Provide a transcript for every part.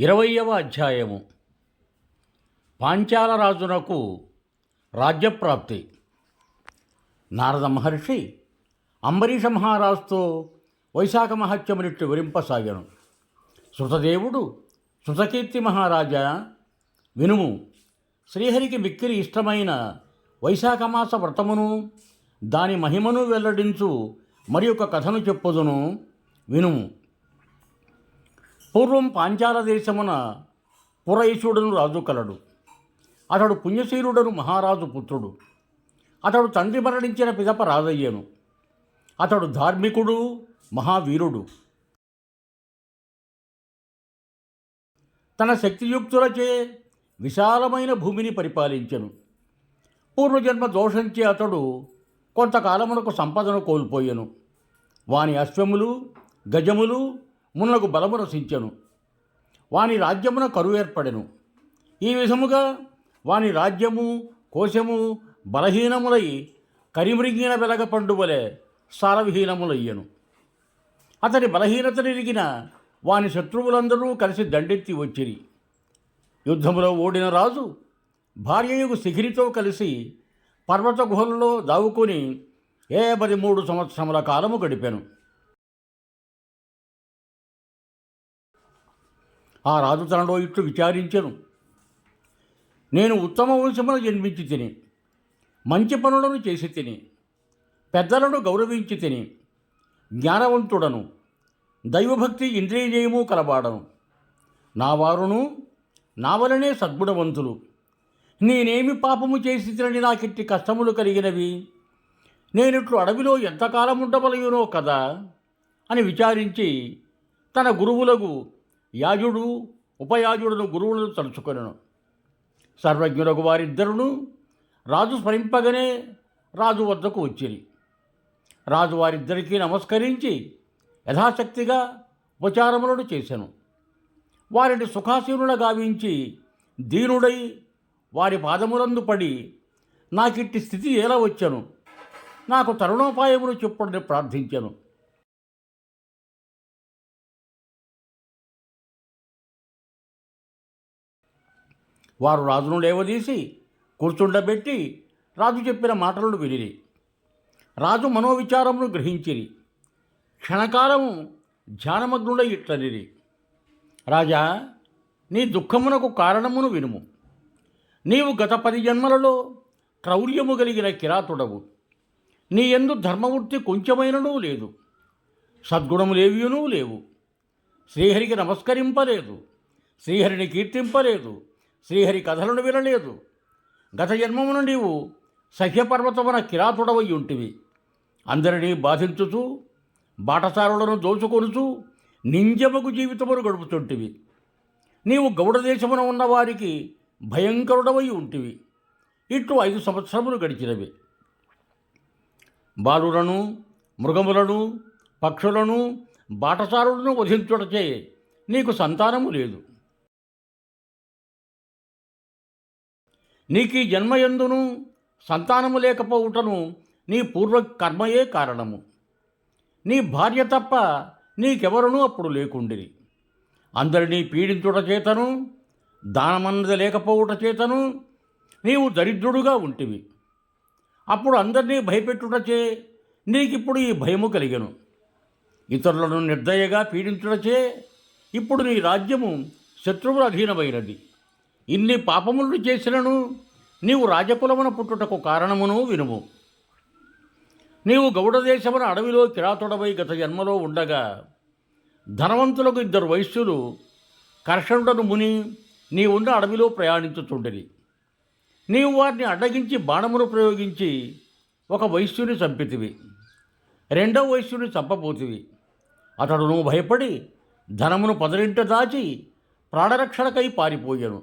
ఇరవయవ అధ్యాయము. పాంచాల రాజునకు రాజ్యప్రాప్తి. నారద మహర్షి అంబరీష మహారాజుతో వైశాఖ మహత్యమునిట్టు విరింపసాగాను. శృతదేవుడు శృతకీర్తి మహారాజా వినుము. శ్రీహరికి మిక్కిలి ఇష్టమైన వైశాఖమాస వ్రతమును దాని మహిమను వెల్లడించు మరి ఒక కథను చెప్పుదును వినుము. పూర్వం పాంచాల దేశమున పురైశుడును రాజు కలడు. అతడు పుణ్యశీలుడను మహారాజు పుత్రుడు. అతడు తండ్రి మరణించిన పిదప రాజయ్యను. అతడు ధార్మికుడు మహావీరుడు. తన శక్తియుక్తులచే విశాలమైన భూమిని పరిపాలించెను. పూర్వజన్మ దోషంచే అతడు కొంతకాలమునకు సంపదను కోల్పోయెను. వాని అశ్వములు గజములు మున్నకు బలము రసించెను వాని రాజ్యమున కరువు ఏర్పడెను ఈ విధముగా వాని రాజ్యము కోశము బలహీనములై కరిమృగిన వెలగ పండువలే సారవిహీనములయ్యను. అతని బలహీనతనిరిగిన వాని శత్రువులందరూ కలిసి దండెత్తి వచ్చిరి. యుద్ధములో ఓడిన రాజు భార్యయుగు శిఖిరితో కలిసి పర్వత గుహలలో దావుకొని ఏ పది మూడు సంవత్సరముల కాలము గడిపాను. ఆ రాజు తనలో ఇట్లు విచారించెను. నేను ఉత్తమ వంశమున జన్మించి తిని మంచి పనులను చేసి తిని పెద్దలను గౌరవించి తిని జ్ఞానవంతుడను దైవభక్తి ఇంద్రియజయము కలబాడను నా వారును నా వలనే సద్గుణవంతులు. నేనేమి పాపము చేసి తినని నాకిట్టి కష్టములు కలిగినవి? నేనిట్లు అడవిలో ఎంతకాలం ఉండవలయునో కదా అని విచారించి తన గురువులకు యాజుడు ఉపయాజుడును గురువులను తలుచుకొనెను. సర్వజ్ఞులకు వారిద్దరును రాజు స్మరింపగానే రాజు వద్దకు వచ్చిరి. రాజు వారిద్దరికీ నమస్కరించి యథాశక్తిగా ఉపచారములను చేశాను వారిని సుఖాసీనుల గావించి దీనుడై వారి పాదములందు పడి నాకిట్టి స్థితి ఎలా వచ్చాను? నాకు తరుణోపాయమును చెప్పుడని ప్రార్థించాను. వారు రాజును లేవదీసి కూర్చుండబెట్టి రాజు చెప్పిన మాటలను వినిరి. రాజు మనోవిచారమును గ్రహించిరి. క్షణకాలము ధ్యానమగ్నుడై ఇట్లనిరి. రాజా నీ దుఃఖమునకు కారణమును వినుము. నీవు గత పది జన్మలలో క్రౌర్యము కలిగిన కిరాతుడవు. నీ ఎందు ధర్మవృత్తి కొంచెమైననూ లేదు. సద్గుణములేవియునూ లేవు. శ్రీహరికి నమస్కరింపలేదు. శ్రీహరిని కీర్తింపలేదు. శ్రీహరి కథలను వినలేదు. గత జన్మమున నీవు సహ్యపర్వతమున కిరాతుడవై ఉంటివి అందరినీ బాధించుతూ బాటసారులను దోచుకొనుచు నింజముకు జీవితమును గడుపుతుంటివి. నీవు గౌడ దేశమున ఉన్నవారికి భయంకరుడవై ఉంటివి ఇట్లు ఐదు సంవత్సరములు గడిచినవి. బాలులను మృగములను పక్షులను బాటసారులను వధించుటచే నీకు సంతానము లేదు. నీకు ఈ జన్మయందును సంతానము లేకపోవుటను నీ పూర్వ కర్మయే కారణము. నీ భార్య తప్ప నీకెవరునూ అప్పుడు లేకుండిరి. అందరినీ పీడించుట చేతను దానమన్నది లేకపోవుట చేతను నీవు దరిద్రుడుగా ఉంటివి. అప్పుడు అందరినీ భయపెట్టుటచే నీకిప్పుడు ఈ భయము కలిగను. ఇతరులను నిర్దయగా పీడించుటచే ఇప్పుడు నీ రాజ్యము శత్రువుల అధీనమైనది ఇన్ని పాపములు చేసినను నీవు రాజకులమున పుట్టుటకు కారణమును వినుము. నీవు గౌడదేశమున అడవిలో కిరాతుడవై గత జన్మలో ఉండగా ధనవంతులకు ఇద్దరు వైశ్యులు కర్షణుడను ముని నీ ఉన్న అడవిలో ప్రయాణించుతుండేది నీవు వారిని అడ్డగించి బాణమును ప్రయోగించి ఒక వైశ్యుని చంపితివి రెండవ వైశ్యుని చంపబోతివి. నువ్వు భయపడి ధనమును పదరింట దాచి ప్రాణరక్షణకై పారిపోయాను.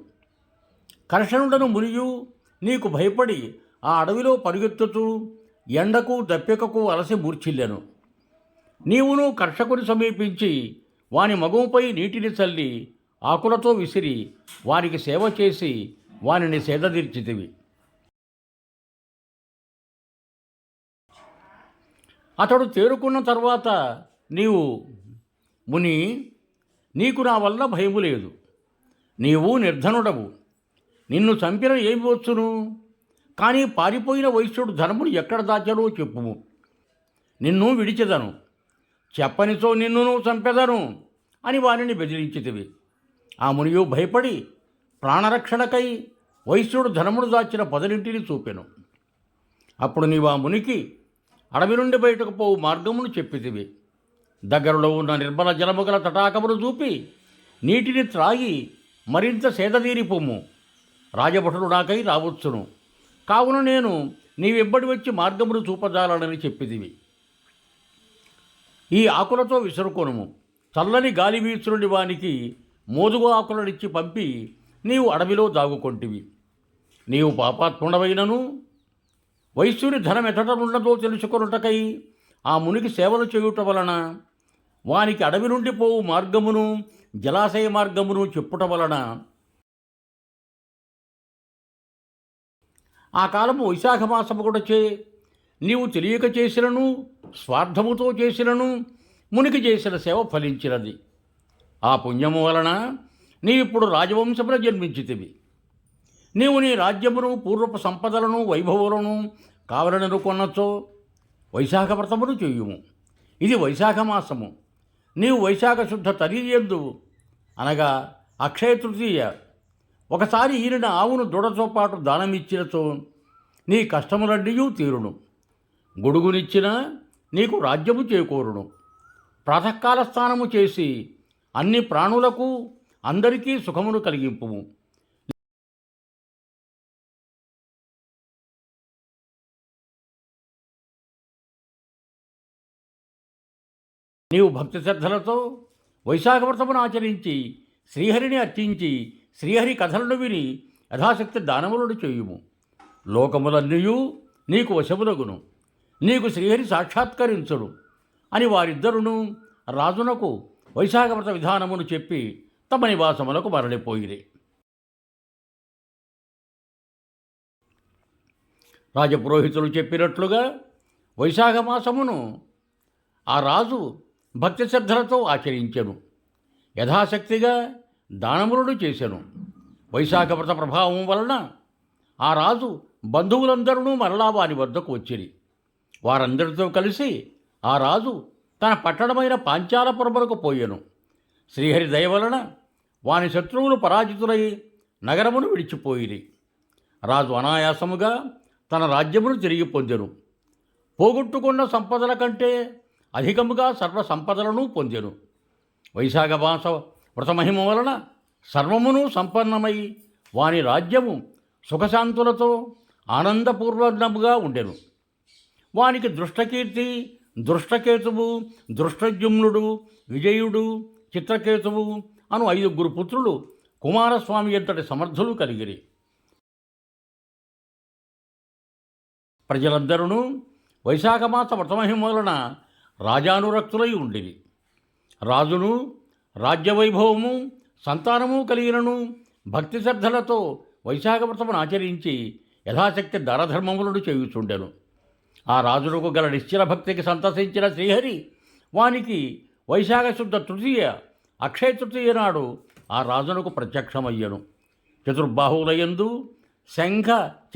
కర్షణుడను మునియు నీకు భయపడి ఆ అడవిలో పరుగెత్తుతూ ఎండకు దప్పికకు అలసి మూర్చిల్లాను నీవును కర్షకుని సమీపించి వాని మగంపై నీటిని చల్లి ఆకులతో విసిరి వారికి సేవ చేసి వానిని సేదతీర్చితివి అతడు తేరుకున్న తర్వాత నీవు ముని నీకు నా వల్ల భయము లేదు. నీవు నిర్ధనుడవు. నిన్ను చంపిన ఏమి వచ్చును కానీ పారిపోయిన వైశ్యుడు ధనమును ఎక్కడ దాచాడో చెప్పుము. నిన్ను విడిచెదను. చెప్పనితో నిన్నును చంపెదను అని వారిని బెదిరించితివి. ఆ మునియు భయపడి ప్రాణరక్షణకై వైశ్యుడు ధనముడు దాచిన పదనింటిని చూపెను. అప్పుడు నీవు ఆ మునికి అడవి నుండి బయటకు పోవు మార్గమును చెప్పితివి. దగ్గరలో ఉన్న నిర్మల జలముగల తటాకమును చూపి నీటిని త్రాగి మరింత సేదతీరిపోము. రాజభటుడు నాకై రావచ్చును. కావున నేను నీవెబ్బడి వచ్చి మార్గమును చూపజాలనని చెప్పిదివి. ఈ ఆకులతో విసురుకొనుము. చల్లని గాలి వీచురుని వానికి మోదుగు ఆకులనిచ్చి పంపి నీవు అడవిలో దాగుకొంటివి నీవు పాపాత్ముడవైనను? వైశ్యుని ధనం ఎతటనున్నదో తెలుసుకొనుటకై ఆ మునికి సేవలు చేయుట వలన వానికి అడవి నుండి పోవు మార్గమును జలాశయ మార్గమును చెప్పుట వలన ఆ కాలము వైశాఖ మాసము కూడా చే నీవు తెలియక చేసినను స్వార్థముతో చేసినను మునికి చేసిన సేవ ఫలించినది. ఆ పుణ్యము వలన నీవిప్పుడు రాజవంశమున జన్మించితివి. నీవు నీ రాజ్యమును పూర్వపు సంపదలను వైభవములను కావలనను వైశాఖ వ్రతమును చేయుము. ఇది వైశాఖ మాసము నీవు వైశాఖ శుద్ధ తరియందు అనగా అక్షయ తృతీయ ఒకసారి ఈయన ఆవును దూడతో పాటు దానమిచ్చినచో నీ కష్టములన్నీయూ తీరును. గొడుగునిచ్చిన నీకు రాజ్యము చేకూరును. ప్రాతకాల స్నానము చేసి అన్ని ప్రాణులకు అందరికీ సుఖమును కలిగింపుము. నీవు భక్తి శ్రద్ధలతో వైశాఖ వ్రతమును ఆచరించి శ్రీహరిని అర్చించి శ్రీహరి కథలను విని యథాశక్తి దానములను చేయుము. లోకములన్నీయు నీకు వశమునగును. నీకు శ్రీహరి సాక్షాత్కరించుడు అని వారిద్దరును రాజునకు వైశాఖవ్రత విధానమును చెప్పి తమ నివాసములకు మరలిపోయిరి. రాజపురోహితులు చెప్పినట్లుగా వైశాఖ మాసమును ఆ రాజు భక్తి శ్రద్ధలతో ఆచరించెను. యథాశక్తిగా దానములను చేశాను వైశాఖ వ్రత ప్రభావం వలన ఆ రాజు బంధువులందరూ మరలా వారి వద్దకు వచ్చిరి. వారందరితో కలిసి ఆ రాజు తన పట్టణమైన పాంచాలపురములకు పోయెను. శ్రీహరి దయ వలన వాని శత్రువులు పరాజితులై నగరమును విడిచిపోయిరి. రాజు అనాయాసముగా తన రాజ్యమును తిరిగి పొందెను. పోగొట్టుకున్న సంపదల కంటే అధికముగా సర్వ సంపదలను పొందెను. వైశాఖ మాస వ్రతమహిమ వలన సర్వమును సంపన్నమై వాని రాజ్యము సుఖశాంతులతో ఆనందపూర్వకముగా ఉండెను. వానికి దృష్టకీర్తి దృష్టకేతువు దృష్టజుమ్నుడు విజయుడు చిత్రకేతువు అను ఐదుగురు పుత్రులు కుమారస్వామి ఎంతటి సమర్థులు కలిగిరి. ప్రజలందరూ వైశాఖమాస వ్రతమహిమ వలన రాజానురక్తులై ఉండిరి. రాజును రాజ్యవైభవము సంతానము కలిగినను భక్తి శ్రద్ధలతో వైశాఖ వ్రతమును ఆచరించి యథాశక్తి దారధర్మములను చేయుచుండెను. ఆ రాజులకు గల నిశ్చల భక్తికి సంతసించిన శ్రీహరి వానికి వైశాఖ శుద్ధ తృతీయ అక్షయ తృతీయ నాడు ఆ రాజునకు ప్రత్యక్షమయ్యను. చతుర్బాహువులయందు శంఖ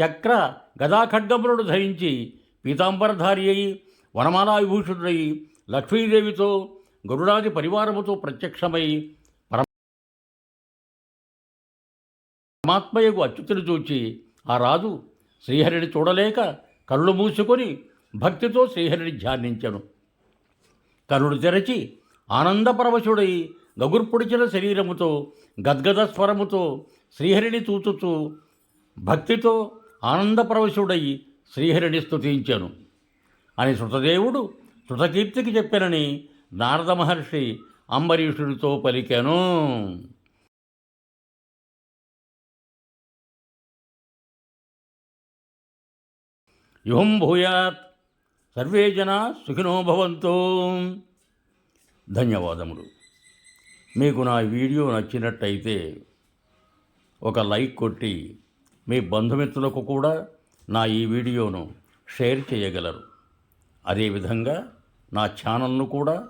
చక్ర గదాఖడ్గములను ధరించి పీతాంబరధారి అయి వనమాలా విభూషుడై లక్ష్మీదేవితో గరుడాది పరివారముతో ప్రత్యక్షమై పరమాత్మయ్యకు అచ్యుతుని చూచి ఆ రాజు శ్రీహరిని చూడలేక కళ్ళు మూసుకొని భక్తితో శ్రీహరిని ధ్యానించను. కనుడు తెరచి ఆనందపరవశుడై గగుర్పుడిచిన శరీరముతో గద్గద స్వరముతో శ్రీహరిని చూచుచూ భక్తితో ఆనందపరవశుడై శ్రీహరిని స్తుతించాను. అని శృతదేవుడు శృతకీర్తికి చెప్పినని నారద మహర్షి అంబరీషుడితో పలికెను. యుహం భూయాత్. సర్వే జన సుఖినోభవంతో ధన్యవాదములు. మీకు నా వీడియో నచ్చినట్టయితే ఒక లైక్ కొట్టి మీ బంధుమిత్రులకు కూడా నా ఈ వీడియోను షేర్ చేయగలరు. అదేవిధంగా నా ఛానల్ను కూడా